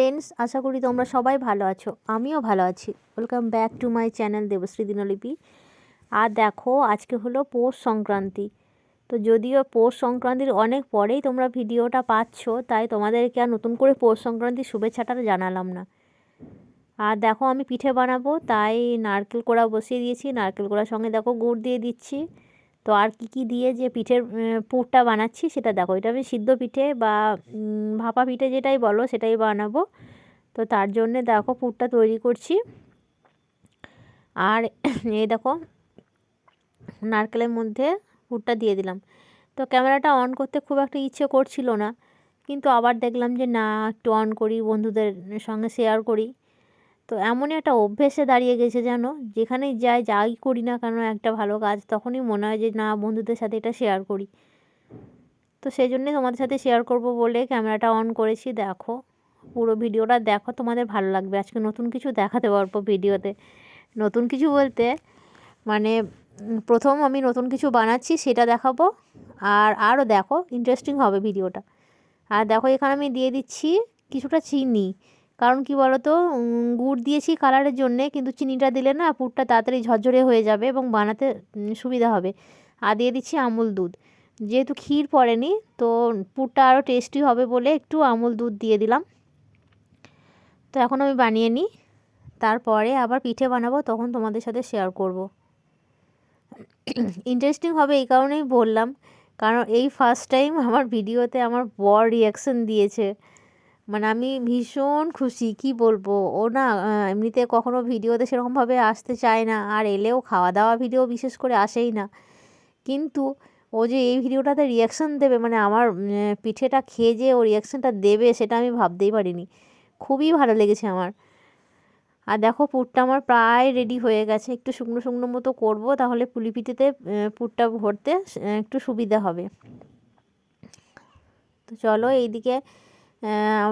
Friends আশা করি তোমরা সবাই ভালো আছো। আমিও ভালো আছি। Welcome back to my channel Debashree Dinlipi আর দেখো, আজকে হলো পৌষ সংক্রান্তি। তো যদিও পৌষ সংক্রান্তির অনেক পরেই তোমরা ভিডিওটা পাচ্ছ, তাই তোমাদেরকে আর নতুন করে পৌষ সংক্রান্তির শুভেচ্ছাটা জানালাম না। আর দেখো, আমি পিঠে বানাবো, তাই নারকেল কোড়া বসিয়ে দিয়েছি। নারকেল কোড়ার সঙ্গে দেখো, গুড় দিয়ে দিচ্ছি। তো আর কি কি দিয়ে যে পিঠের পুরটা বানাচ্ছি সেটা দেখো। এটা আমি সিদ্ধ পিঠে বা ভাপা পিঠে যেটাই বলো সেটাই বানাবো। তো তার জন্যে দেখো পুরটা তৈরি করছি। আর এই দেখো, নারকেলের মধ্যে পুরটা দিয়ে দিলাম। তো ক্যামেরাটা অন করতে খুব একটা ইচ্ছে করছিল না। কিন্তু আবার দেখলাম যে না, একটু অন করি, বন্ধুদের সঙ্গে শেয়ার করি। তো এমনই একটা অভ্যেসে দাঁড়িয়ে গেছে যেন, যেখানেই যাই যাই করি না কেন একটা ভালো কাজ, তখনই মনে হয় যে না, বন্ধুদের সাথে এটা শেয়ার করি। তো সেই জন্যে তোমাদের সাথে শেয়ার করব বলে ক্যামেরাটা অন করেছি, দেখো। পুরো ভিডিওটা দেখো, তোমাদের ভালো লাগবে। আজকে নতুন কিছু দেখাতে পারব ভিডিওতে। নতুন কিছু বলতে মানে প্রথম আমি নতুন কিছু বানাচ্ছি, সেটা দেখাবো। আর আরও দেখো ইন্টারেস্টিং হবে ভিডিওটা। আর দেখো, এখানে আমি দিয়ে দিচ্ছি কিছুটা চিনি। কারণ কি বলো তো গুড় দিয়েছি কালারের জন্যে, কিন্তু চিনিটা দিলে না পুরটা তাড়াতাড়ি ঝরঝরে হয়ে যাবে এবং বানাতে সুবিধা হবে। আর দিয়ে দিচ্ছি আমুল দুধ। যেহেতু ক্ষীর পড়েনি, তো পুরটা আরও টেস্টি হবে বলে একটু আমুল দুধ দিয়ে দিলাম। তো এখন আমি বানিয়ে নিই। তারপরে আবার পিঠে বানাবো, তখন তোমাদের সাথে শেয়ার করব। ইন্টারেস্টিং হবে এই কারণেই বললাম। কারণ এই ফার্স্ট টাইম আমার ভিডিওতে আমার বর রিয়াকশন দিয়েছে। মানে আমি ভীষণ খুশি, কি বলব? ও না এমনিতে কখনো ভিডিওতে সেরকমভাবে আসতে চায় না, আর এলেও খাওয়া দাওয়া ভিডিও বিশেষ করে আসেই না। কিন্তু ও যে এই ভিডিওটাতে রিয়াকশান দেবে মানে আমার পিঠেটা খেয়ে যে ও রিয়াকশানটা দেবে, সেটা আমি ভাবতেই পারিনি। খুবই ভালো লেগেছে আমার। আর দেখো, পুরটা আমার প্রায় রেডি হয়ে গেছে। একটু শুকনো শুকনো মতো করব, তাহলে পুলি পিঠেতে পুরটা ভরতে একটু সুবিধা হবে। তো চলো, এইদিকে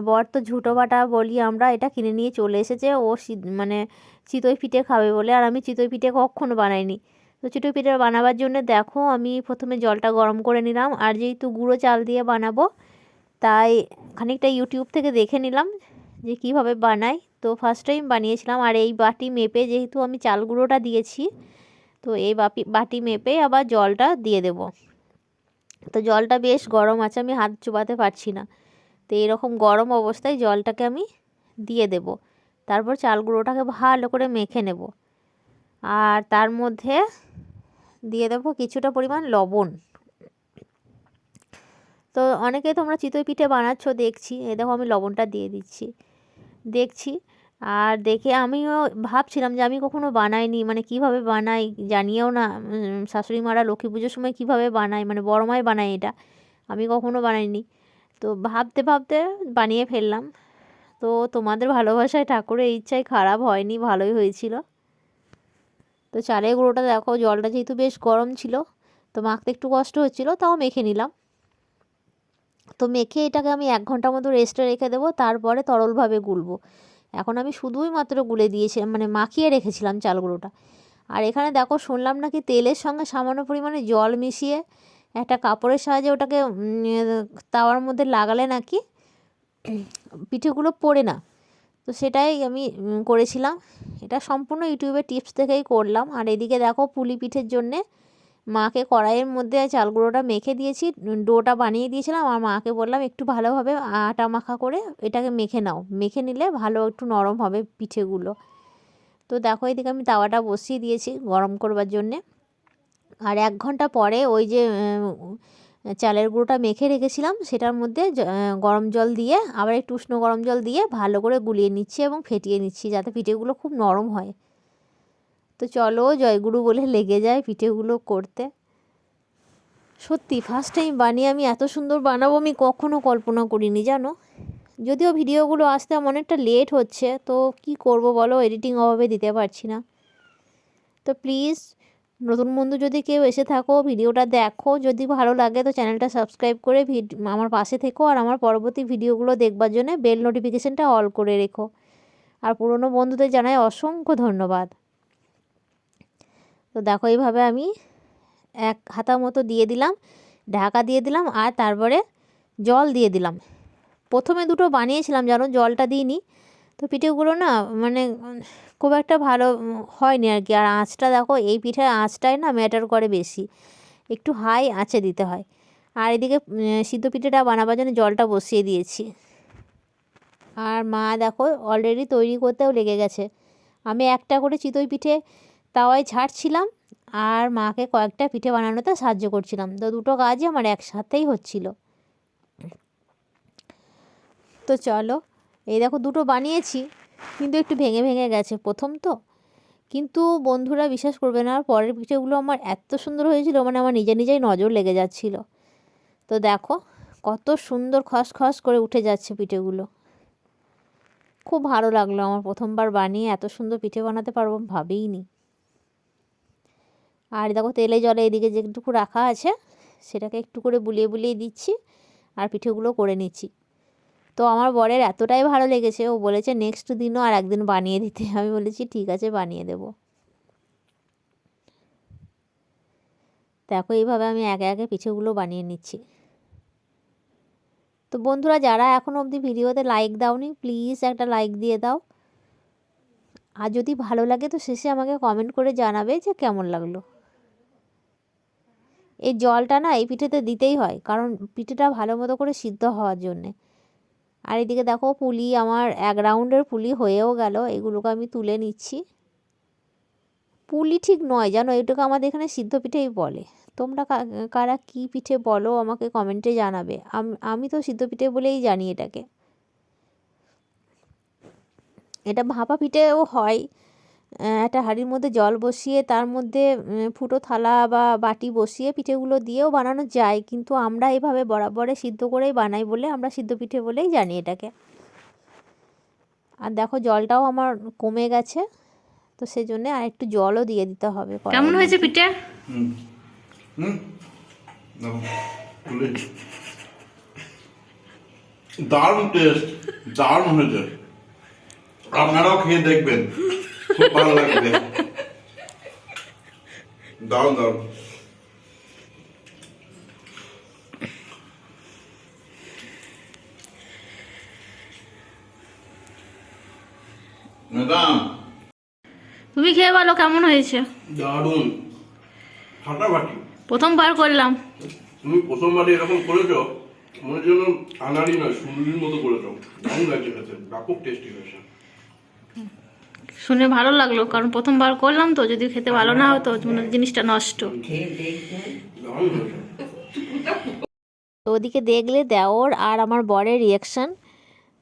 বর তো ঝুটো বাটা বলি, আমরা এটা কিনে নিয়ে চলে এসেছে, ও মানে চিতই পিঠে খাবে বলে, আর আমি চিতই পিঠে কখনো বানাইনি। তো চিতই পিঠে বানাবার জন্য দেখো, আমি প্রথমে জলটা গরম করে নিলাম, আর যেহেতু গুঁড়ো চাল দিয়ে বানাবো, তাই খানিকটা ইউটিউব থেকে দেখে নিলাম যে কীভাবে বানাই। তো ফার্স্ট টাইম বানিয়েছিলাম, আর এই বাটি মেপে যেহেতু আমি চাল গুঁড়োটা দিয়েছি, তো এই বাপি, বাটি মেপে আবার জলটা দিয়ে দেব। তো জলটা বেশ গরম আছে, আমি হাত চুবাতে পারছি না। তো এরকম গরম অবস্থায় জলটাকে আমি দিয়ে দেব। তারপর চাল গুঁড়োটাকে ভালো করে মেখে নেব। আর তার মধ্যে দিয়ে দেবো কিছুটা পরিমাণ লবণ। তো অনেকে তোমরা চিতই পিঠে বানাচ্ছ, দেখছি। এ দেখো আমি লবণটা দিয়ে দিচ্ছি। দেখছি। আর দেখে আমিও ভাবছিলাম যে আমি কখনো বানাইনি। মানে কীভাবে বানাই জানিয়েও না। শাশুড়ি মারা লক্ষ্মী পুজোর সময় কীভাবে বানাই মানে বড় মাই বানাই এটা। আমি কখনো বানাইনি। তো ভাবতে ভাবতে বানিয়ে ফেললাম। তো তোমাদের ভালোবাসায় ঠাকুরের ইচ্ছায় খারাপ হয়নি, ভালোই হয়েছিল। তো চালের গুঁড়োটা দেখো, জলটা যেহেতু বেশ গরম ছিল, তো মাখতে একটু কষ্ট হচ্ছিল, তাও মেখে নিলাম। তো মেখে এটাকে আমি এক ঘণ্টা মতো রেস্টে রেখে দেবো, তারপরে তরলভাবে গুলবো। এখন আমি শুধুই মাত্র গুলে দিয়েছিলাম মানে মাখিয়ে রেখেছিলাম চাল গুঁড়োটা। আর এখানে দেখো, শুনলাম নাকি তেলের সঙ্গে সামান্য পরিমাণে জল মিশিয়ে একটা কাপড়ের সাহায্যে ওটাকে তাওয়ার মধ্যে লাগালে নাকি পিঠেগুলো পড়ে না। তো সেটাই আমি করেছিলাম। এটা সম্পূর্ণ ইউটিউবের টিপস থেকেই করলাম। আর এদিকে দেখো পুলি পিঠের জন্যে মাকে কড়াইয়ের মধ্যে চাল গুঁড়োটা মেখে দিয়েছি, ডোটা বানিয়ে দিয়েছিলাম। আর মাকে বললাম একটু ভালোভাবে আটা মাখা করে এটাকে মেখে নাও। মেখে নিলে ভালো একটু নরম হবে পিঠেগুলো। তো দেখো এদিকে আমি তাওয়াটা বসিয়ে দিয়েছি গরম করবার জন্যে। আর এক ঘণ্টা পরে ওই যে চালের গুঁড়োটা মেখে রেখেছিলাম, সেটার মধ্যে গরম জল দিয়ে, আবার একটু উষ্ণ গরম জল দিয়ে ভালো করে গুলিয়ে নিচ্ছি এবং ফেটিয়ে নিচ্ছি যাতে পিঠেগুলো খুব নরম হয়। তো চলো জয়গুরু বলে লেগে যায় পিঠেগুলো করতে। সত্যি ফার্স্ট টাইম বানিয়ে আমি এত সুন্দর বানাবো আমি কখনও কল্পনা করিনি, জানো? যদিও ভিডিওগুলো আসতে আমার অনেকটা লেট হচ্ছে, তো কি করব বলো এডিটিং অভাবে দিতে পারছি না। তো প্লিজ নতুন বন্ধু যদি কেউ এসে থাকো, ভিডিওটা দেখো, যদি ভালো লাগে তো চ্যানেলটা সাবস্ক্রাইব করে আমার পাশে থেকো আর আমার পরবর্তী ভিডিওগুলো দেখবার জন্য বেল নোটিফিকেশানটা অল করে রেখো। আর পুরনো বন্ধুদের জানাই অসংখ্য ধন্যবাদ। তো দেখো এইভাবে আমি এক হাতা মতো দিয়ে দিলাম, ঢাকা দিয়ে দিলাম আর তারপরে জল দিয়ে দিলাম। প্রথমে দুটো বানিয়েছিলাম জানো জলটা দিইনি তো পিঠেগুলো না মানে খুব একটা ভালো হয়নি আর কি আর আঁচটা দেখো, এই পিঠের আঁচটাই না ম্যাটার করে বেশি। একটু হাই আঁচে দিতে হয়। আর এদিকে সিদ্ধ পিঠেটা বানাবার জন্য জলটা বসিয়ে দিয়েছি। আর মা দেখো অলরেডি তৈরি করতেও লেগে গেছে। আমি একটা করে চিতই পিঠে তাওয়ায় ছাড়ছিলাম, আর মাকে কয়েকটা পিঠে বানানোতে সাহায্য করছিলাম। তো দুটো কাজই আমার একসাথেই হচ্ছিল। তো চলো এই দেখো দুটো বানিয়েছি, কিন্তু একটু ভেঙে ভেঙে গেছে। প্রথম তো। কিন্তু বন্ধুরা বিশ্বাস করবে না, পরের পিঠেগুলো আমার এত সুন্দর হয়েছিল মানে আমার নিজে নিজেই নজর লেগে যাচ্ছিল। তো দেখো, কত সুন্দর খসখস করে উঠে যাচ্ছে পিঠেগুলো। খুব ভালো লাগল আমার প্রথমবার বানিয়ে, এত সুন্দর পিঠে বানাতে পারব ভাবেই নি। আর দেখো তেলে জলে এদিকে যেটুকু রাখা আছে, সেটাকে একটু করে বুলিয়ে বুলিয়ে দিচ্ছি, আর পিঠেগুলো করে নিচ্ছি। তো আমার বরের এতটাই ভালো লেগেছে, ও বলেছে নেক্সট দিনও আর একদিন বানিয়ে দিতে। আমি বলেছি, ঠিক আছে, বানিয়ে দেব। দেখো, এইভাবে আমি একে একে পিঠেগুলো বানিয়ে নিচ্ছি। তো বন্ধুরা, যারা এখন অবধি ভিডিওতে লাইক দাওনি প্লিজ একটা লাইক দিয়ে দাও। আর যদি ভালো লাগে, তো শেষে আমাকে কমেন্ট করে জানাবে যে কেমন লাগল। এই জলটা না, এই পিঠেতে দিতেই হয়, কারণ পিঠেটা ভালো মতো করে সিদ্ধ হওয়ার জন্যে। আর এদিকে দেখো পুলি আমার এক রাউন্ডের পুলি হয়েও গেল, এগুলোকে আমি তুলে নিচ্ছি। পুলি ঠিক নয়, জানো এটাকে আমাদের এখানে সিদ্ধ পিঠেই বলে। তোমরা কারা কি পিঠে বলো আমাকে কমেন্টে জানাবে। আম- তো সিদ্ধ পিঠে বলেই জানি এটাকে। এটা ভাপা পিঠেও হয়। একটা হাঁড়ির মধ্যে জল বসিয়ে তার মধ্যে ফুটো থালা বা বাটি বসিয়ে পিঠেগুলো দিয়েও বানানো যায়। কিন্তু আমরা এভাবে বরাবরে সিদ্ধ করেই বানাই বলে আমরা সিদ্ধ পিঠে বলেই জানি এটাকে। আর দেখো জলটাও আমার কমে গেছে তো সেই জন্য আর একটু জলও দিয়ে দিতে হবে কেমন হয়েছে পিঠে? হুম। হুম। দারুণ টেস্ট দারুণ হয়েছে। আপনারাও খেয়ে দেখবেন। খুব ভালো লাগবে দারুণ ম্যাডাম। তুমি খেয়ে বলো কেমন হয়েছে? দারুণ। ফাটাফাটি। প্রথমবার করলাম। তুমি প্রথমবারে এরকম করেছ মনে জন্য আনারি নয় সুন্দরীর মতো করেছ। দারুণ লাগছে খেতে ব্যাপক টেস্টি হয়েছে। শুনে ভালো লাগল, কারণ প্রথমবার করলাম তো, যদি খেতে ভালো না হতো মানে জিনিসটা নষ্ট। তো ওদিকে দেখলে দেওর আর আমার বরের রিয়াকশান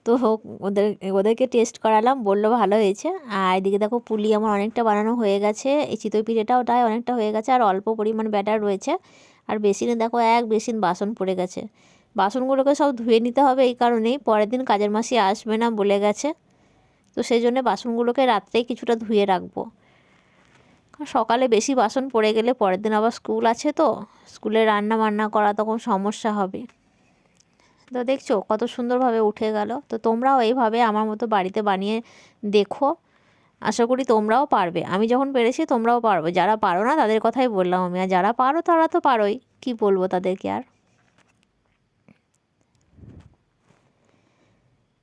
তো হোক, ওদের, ওদেরকে টেস্ট করালাম, বলল ভালো হয়েছে। আর এদিকে দেখো, পুলি আমার অনেকটা বানানো হয়ে গেছে। এই চিতই পিঠেটাও ওটাই অনেকটা হয়ে গেছে, আর অল্প পরিমাণ ব্যাটার রয়েছে। আর বেসিনে দেখো, এক বেসিন বাসন পড়ে গেছে। বাসনগুলোকে সব ধুয়ে নিতে হবে এই কারণেই, পরের দিন কাজের মাসি আসবে না বলে গেছে। তো সেই জন্য বাসনগুলোকে রাত্রেই কিছুটা ধুয়ে রাখব। সকালে বেশি বাসন পড়ে গেলে পরের দিন আবার স্কুল আছে তো, স্কুলে রান্না বান্না করা তখন সমস্যা হবে। তো দেখছ কত সুন্দরভাবে উঠে গেল। তো তোমরাও এইভাবে আমার মতো বাড়িতে বানিয়ে দেখো। আশা করি তোমরাও পারবে। আমি যখন পেরেছি তোমরাও পারবে। যারা পারো না তাদের কথাই বললাম আমি। আর যারা পারো তারা তো পারোই। কি বলব তাদেরকে আর?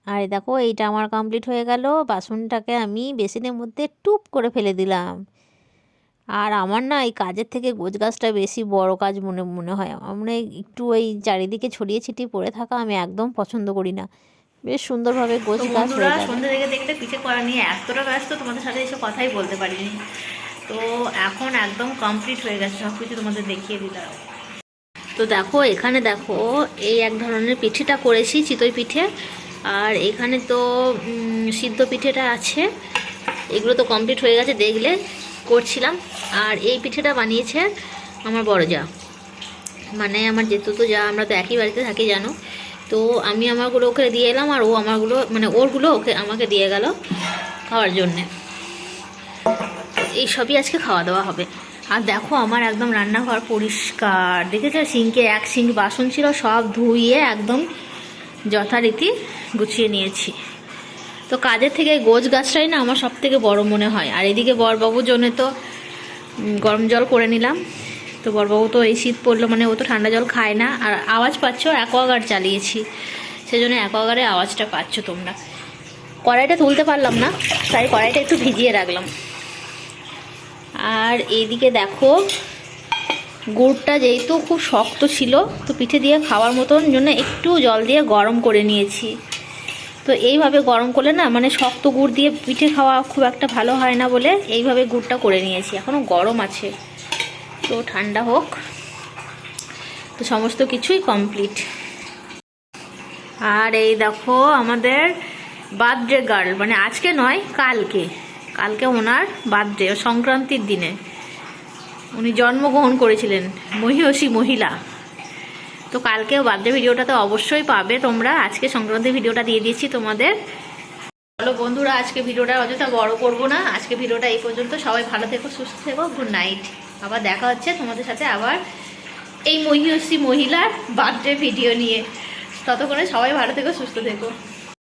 আর দেখো এইটা আমার কমপ্লিট হয়ে গেল। বাসনটাকে আমি বেসিনের মধ্যে টুপ করে ফেলে দিলাম। আর আমার না এই কাজের থেকে গোছ গাছটা বেশি বড় কাজ মনে মনে হয়। আমার একটু ওই চারিদিকে ছড়িয়ে ছিটিয়ে পড়ে থাকা আমি একদম পছন্দ করি না। বেশ সুন্দরভাবে গোছ গাছ সন্ধ্যে থেকে দেখতে পিঠে করা নিয়ে এতটা ব্যস্ত তোমাদের সাথে এসে কথাই বলতে পারিনি। তো এখন একদম কমপ্লিট হয়ে গেছে সব কিছু তোমাদের দেখিয়ে দিলাম। তো দেখো এখানে দেখো এই এক ধরনের পিঠেটা করেছি চিতই পিঠে। আর এখানে তো সিদ্ধ পিঠেটা আছে। এগুলো তো কমপ্লিট হয়ে গেছে, দেখলে করছিলাম। আর এই পিঠেটা বানিয়েছে আমার বড় যা মানে আমার যেহেতু তো যা, আমরা তো একই বাড়িতে থাকি, জানো? তো আমি আমারগুলো ওকে দিয়ে এলাম, আর ও আমারগুলো মানে ওরগুলো ওকে, আমাকে দিয়ে গেল খাওয়ার জন্যে। এই সবই আজকে খাওয়া দাওয়া হবে। আর দেখো, আমার একদম রান্নাঘর পরিষ্কার। দেখেছ, সিঙ্কে এক সিঙ্ক বাসন ছিল, সব ধুইয়ে একদম যথারীতি গুছিয়ে নিয়েছি। তো কাজের থেকে গোছ গাছটাই না আমার সব থেকে বড় মনে হয়। আর এদিকে বরবাবুর জন্য তো গরম জল করে নিলাম। তো বরবাবু তো এই শীত পড়ল মানে ও তো ঠান্ডা জল খায় না। আর আওয়াজ পাচ্ছ অ্যাকোয়াগার্ড চালিয়েছি। সেজন্য অ্যাকোয়াগার্ডের আওয়াজটা পাচ্ছ তোমরা। কড়াইটা তুলতে পারলাম না, তাই কড়াইটা একটু ভিজিয়ে রাখলাম। আর এইদিকে দেখো গুড়টা যেহেতু খুব শক্ত ছিল, তো পিঠে দিয়ে খাওয়ার মতন জন্য একটু জল দিয়ে গরম করে নিয়েছি। তো এইভাবে গরম করলে না মানে শক্ত গুড় দিয়ে পিঠে খাওয়া খুব একটা ভালো হয় না বলে এইভাবে গুড়টা করে নিয়েছি। এখনও গরম আছে। তো ঠান্ডা হোক। তো সমস্ত কিছুই কমপ্লিট আর এই দেখো আমাদের বার্থডে গার্ল মানে আজকে নয়, কালকে। কালকে ওনার বার্থডে সংক্রান্তির দিনে। উনি জন্মগ্রহণ করেছিলেন মহিষী মহিলা। তো কালকে বার্থডে ভিডিওটা তো অবশ্যই পাবে তোমরা। আজকে সংক্রান্তি ভিডিওটা দিয়ে দিয়েছি তোমাদের। চলো বন্ধুরা, আজকে ভিডিওটা অযথা বড় করব না। আজকে ভিডিওটা এই পর্যন্ত। সবাই ভালো থেকো, সুস্থ থেকো গুড নাইট আবার দেখা হচ্ছে তোমাদের সাথে আবার এই মহিষী মহিলার বার্থডে ভিডিও নিয়ে। ততক্ষণে সবাই ভালো থেকো, সুস্থ থেকো।